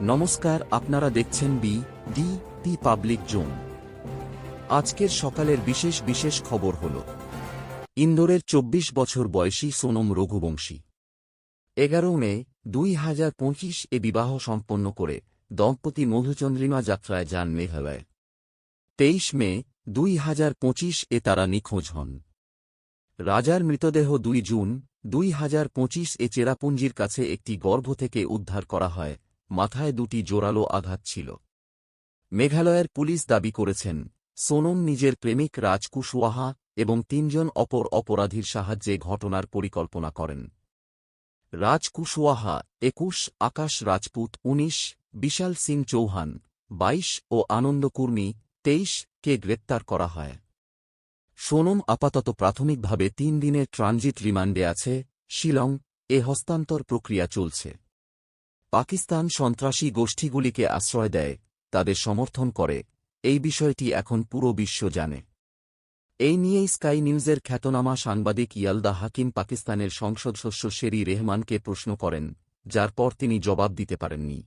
নমস্কার, আপনারা দেখছেন B D T public zone আজকের সকালের বিশেষ বিশেষ খবর হল, ইন্দোরের চব্বিশ বছর বয়সী সোনম রঘুবংশী। এগারো মে দুই হাজার পঁচিশ এ বিবাহ সম্পন্ন করে দম্পতি মধুচন্দ্রিমা যাত্রায় যান মেঘালয়। তেইশ মে দুই হাজার পঁচিশ এ তারা নিখোঁজ হন। রাজার মৃতদেহ দুই জুন দুই হাজার পঁচিশ এ চেরাপুঞ্জির কাছে একটি গর্ভ থেকে উদ্ধার করা হয়। মাথায় দুটি জোরালো আঘাত ছিল। মেঘালয়ের পুলিশ দাবি করেছেন, সোনম নিজের প্রেমিক রাজ কুশওয়াহা এবং তিনজন অপর অপরাধীর সাহায্যে ঘটনার পরিকল্পনা করেন। রাজ কুশওয়াহা, একুশ, আকাশ রাজপুত, উনিশ, বিশাল সিং চৌহান, বাইশ ও আনন্দ কুর্মি তেইশ কে গ্রেপ্তার করা হয়। সোনম আপাতত প্রাথমিকভাবে তিন দিনের ট্রানজিট রিমান্ডে আছে, শিলং, এ হস্তান্তর প্রক্রিয়া চলছে। পাকিস্তান সন্ত্রাসী গোষ্ঠীগুলিকে আশ্রয় দেয়, তাদের সমর্থন করে। এই বিষয়টি এখন পুরো বিশ্ব জানে। এই নিয়েই স্কাই নিউজের খ্যাতনামা সাংবাদিক ইয়ালদা হাকিম পাকিস্তানের সংসদ সদস্য শেরি রেহমানকে প্রশ্ন করেন, যার পর তিনি জবাব দিতে পারেননি।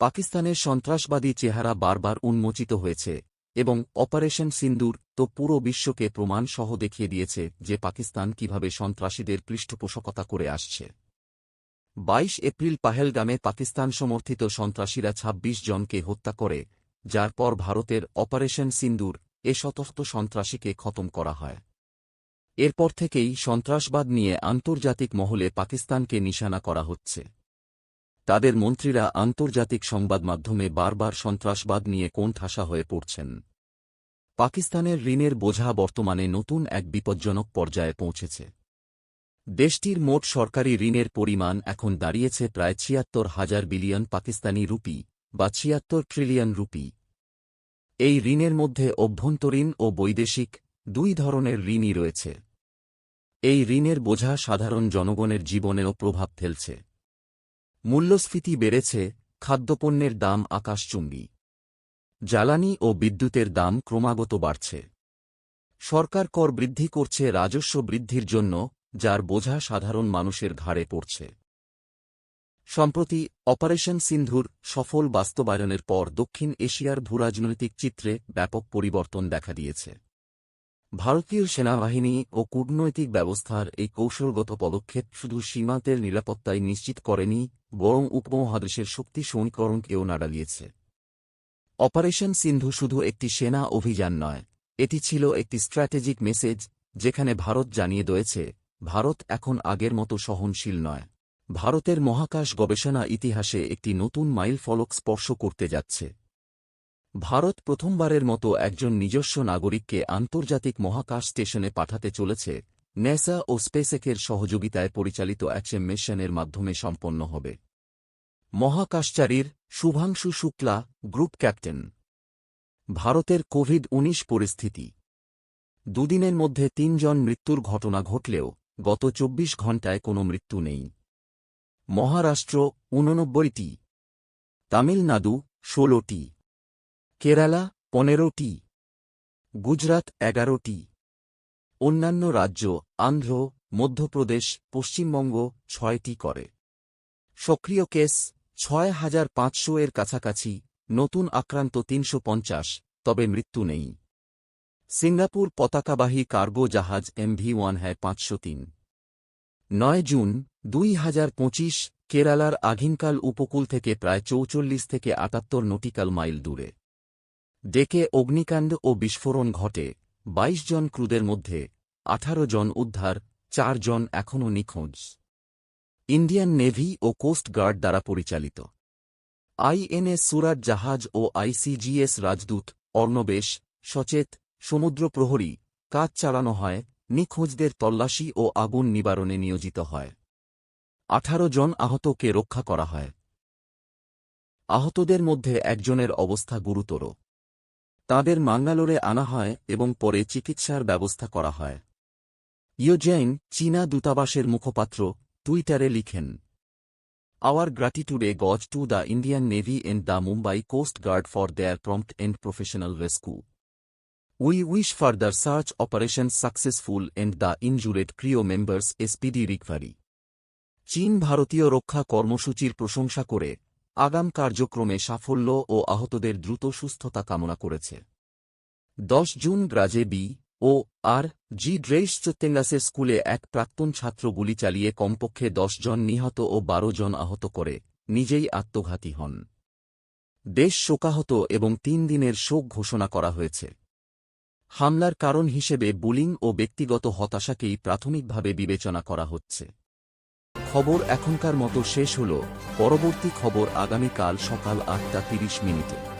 পাকিস্তানের সন্ত্রাসবাদী চেহারা বারবার উন্মোচিত হয়েছে, এবং অপারেশন সিন্দুর তো পুরো বিশ্বকে প্রমাণ সহ দেখিয়ে দিয়েছে যে পাকিস্তান কীভাবে সন্ত্রাসীদের পৃষ্ঠপোষকতা করে আসছে। বাইশ এপ্রিল পাহেলগামে পাকিস্তান সমর্থিত সন্ত্রাসীরা ২৬ জনকে হত্যা করে, যার পর ভারতের অপারেশন সিন্দুর, এ শতস্থ সন্ত্রাসীকে খতম করা হয়। এরপর থেকেই সন্ত্রাসবাদ নিয়ে আন্তর্জাতিক মহলে পাকিস্তানকে নিশানা করা হচ্ছে। তাদের মন্ত্রীরা আন্তর্জাতিক সংবাদ মাধ্যমে বারবার সন্ত্রাসবাদ নিয়ে কোণঠাসা হয়ে পড়ছেন। পাকিস্তানের ঋণের বোঝা বর্তমানে নতুন এক বিপজ্জনক পর্যায়ে পৌঁছেছে। দেশটির মোট সরকারি ঋণের পরিমাণ এখন দাঁড়িয়েছে প্রায় ছিয়াত্তর হাজার বিলিয়ন পাকিস্তানি রুপি বা ছিয়াত্তর ট্রিলিয়ন রুপি। এই ঋণের মধ্যে অভ্যন্তরীণ ও বৈদেশিক দুই ধরনের ঋণই রয়েছে। এই ঋণের বোঝা সাধারণ জনগণের জীবনেও প্রভাব ফেলছে। মূল্যস্ফীতি বেড়েছে, খাদ্যপণ্যের দাম আকাশচুম্বী। জ্বালানি ও বিদ্যুতের দাম ক্রমাগত বাড়ছে। সরকার কর বৃদ্ধি করছে, রাজস্ব বৃদ্ধির জন্য যার বোঝা সাধারণ মানুষের ঘাড়ে পড়ছে। সম্প্রতি অপারেশন সিন্ধুর সফল বাস্তবায়নের পর দক্ষিণ এশিয়ার ভূরাজনৈতিক চিত্রে ব্যাপক পরিবর্তন দেখা দিয়েছে। ভারতীয় সেনাবাহিনী ও কূটনৈতিক ব্যবস্থার এই কৌশলগত পদক্ষেপ শুধু সীমান্তের নিরাপত্তায় নিশ্চিত করেনি, বরং উপমহাদেশের শক্তি সমীকরণকেও নাড়ালিয়েছে অপারেশন সিন্ধু শুধু একটি সেনা অভিযান নয়, এটি ছিল একটি স্ট্র্যাটেজিক মেসেজ, যেখানে ভারত জানিয়ে দয়েছে ভারত এখন আগের মতো সহনশীল নয়। ভারতের মহাকাশ গবেষণা ইতিহাসে একটি নতুন মাইল ফলক স্পর্শ করতে যাচ্ছে। ভারত প্রথমবারের মতো একজন নিজস্ব নাগরিককে আন্তর্জাতিক মহাকাশ স্টেশনে পাঠাতে চলেছে। নেসা ও স্পেসেকের সহযোগিতায় পরিচালিত অ্যাকশন মিশনের মাধ্যমে সম্পন্ন হবে। মহাকাশচারীর শুভাংশু শুক্লা, গ্রুপ ক্যাপ্টেন। ভারতের কোভিড উনিশ পরিস্থিতি। দুদিনের মধ্যে তিনজন মৃত্যুর ঘটনা ঘটলেও গত চব্বিশ ঘণ্টায় কোনো মৃত্যু নেই। মহারাষ্ট্র ঊননব্বইটি। তামিলনাড়ু ষোলোটি। কেরালা পনেরোটি। গুজরাট এগারোটি। অন্যান্য রাজ্য আন্ধ্র, মধ্যপ্রদেশ, পশ্চিমবঙ্গ ছয়টি করে। সক্রিয় কেস ছয় হাজার পাঁচশো এর কাছাকাছি, নতুন আক্রান্ত তিনশো পঞ্চাশ, তবে মৃত্যু নেই। সিঙ্গাপুর পতাকাবাহী কার্গো জাহাজ এমভি ওয়ান হ্যায় পাঁচশো তিন। নয় জুন দুই হাজার পঁচিশ, কেরালার আঘিনকাল উপকূল থেকে প্রায় চৌচল্লিশ থেকে আটাত্তর নটিক্যাল মাইল দূরে। ডেকে অগ্নিকাণ্ড ও বিস্ফোরণ ঘটে ২২ জন ক্রুদের মধ্যে আঠারো জন উদ্ধার, চার জন এখনও নিখোঁজ। ইন্ডিয়ান নেভি ও কোস্ট গার্ড দ্বারা পরিচালিত। আইএনএস সুরাট জাহাজ ও আইসিজিএস রাজদূত অর্ণবেশ সচেত সমুদ্র প্রহরী কাজ চালানো হয়, নিখোঁজদের তল্লাশি ও আগুন নিবারণে নিয়োজিত হয়। আঠারো জন আহতকে রক্ষা করা হয়। আহতদের মধ্যে একজনের অবস্থা গুরুতর। তাঁদের মাঙ্গালোরে আনা হয় এবং পরে চিকিৎসার ব্যবস্থা করা হয়। ইয়োজেইন, চীনা দূতাবাসের মুখপাত্র, টুইটারে লিখেন our gratitude goes to the Indian navy and the Mumbai coast guard for their prompt and professional rescue We wish further search operations successful and the injured crew members SPD recovery. চীন ভারতীয় রক্ষা কর্মসূচির প্রশংসা করে আগাম কার্যক্রমে সাফল্য ও আহতদের দ্রুত সুস্থতা কামনা করেছে। দশ জুন গ্রাজে বি ও আর জি ড্রেইস চোত্তেঙ্গাসের স্কুলে এক প্রাক্তন ছাত্র গুলি চালিয়ে কমপক্ষে দশ জন নিহত ও বারো জন আহত করে নিজেই আত্মঘাতী হন। দেশ শোকাহত এবং তিন দিনের শোক ঘোষণা করা হয়েছে। হামলার কারণ হিসেবে বুলিং ও ব্যক্তিগত হতাশাকেই প্রাথমিকভাবে বিবেচনা করা হচ্ছে। খবর এখনকার মতো শেষ হল। পরবর্তী খবর আগামীকাল সকাল আটটা তিরিশ মিনিটে।